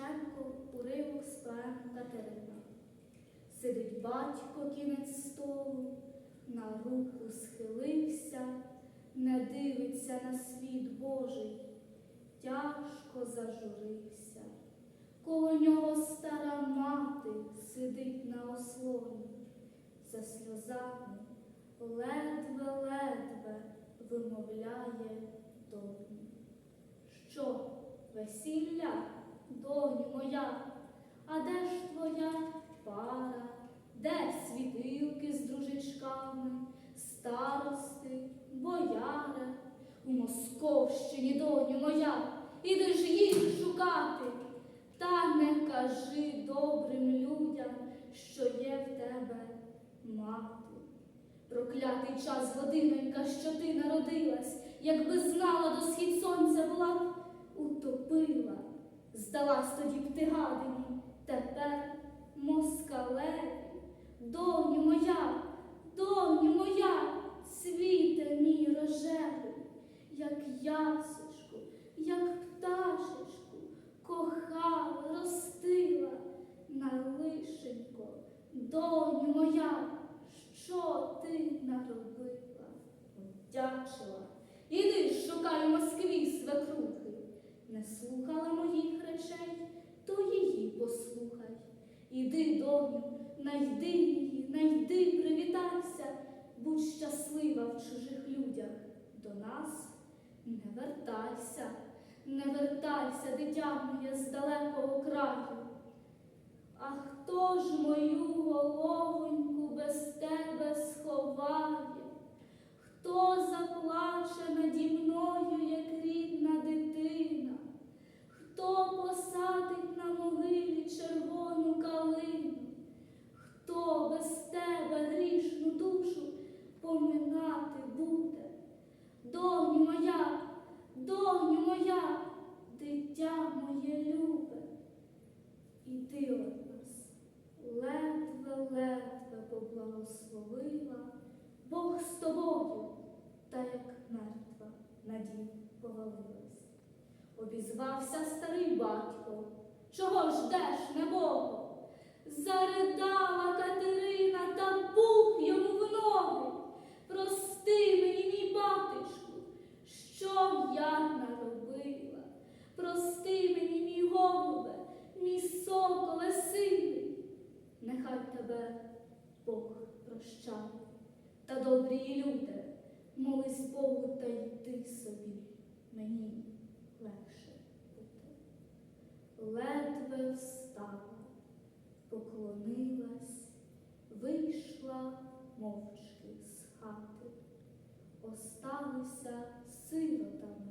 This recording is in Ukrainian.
Шевченко уривок з поем Катерина. Сидить батько кінець столу, на руку схилився, не дивиться на світ Божий, тяжко зажурився. Коло нього стара мати сидить на ослоні, за сльозами ледве-ледве вимовляє доні. Що, весілля, а де ж твоя пара, де світилки з дружечками, старости, бояри? У Московщині, доню моя, іди ж їх шукати, та не кажи добрим людям, що є в тебе мати. Проклятий час, годинонька, що ти народилась, якби знала до схід сонця була утопила. Здалась тоді б ти тепер Доню моя, доню моя, світе мій рожевий, як ясочку, як пташечку, кохала, ростила на лишенько, доню моя, що ти наробила? Вдячила. Іди шукай у Москві свекрухи. Не слухала моїх речей, то її послухай. Іди, доню, найди її, найди, привітайся, будь щаслива в чужих людях. До нас не вертайся, не вертайся, дитя моє з далекого краю. А хто ж мою головоньку без тебе буде? Доню моя, доню моя, дитя моє любе, іди от нас, ледве-ледве поблагословила, Бог з тобою, та як мертва надій повалилась. Обізвався старий батько, чого ждеш, небого? Заридала Катерина та пух йому в ноги. Прости мені, мій батечку, що я наробила. Прости мені, мій голубе, мій соколе сивий. Нехай тебе Бог прощає. Та добрі люди, молись Богу та йди собі, мені легше бути. Ледве встала, поклонилась, вийшла мовчки з хати. Осталися сиротами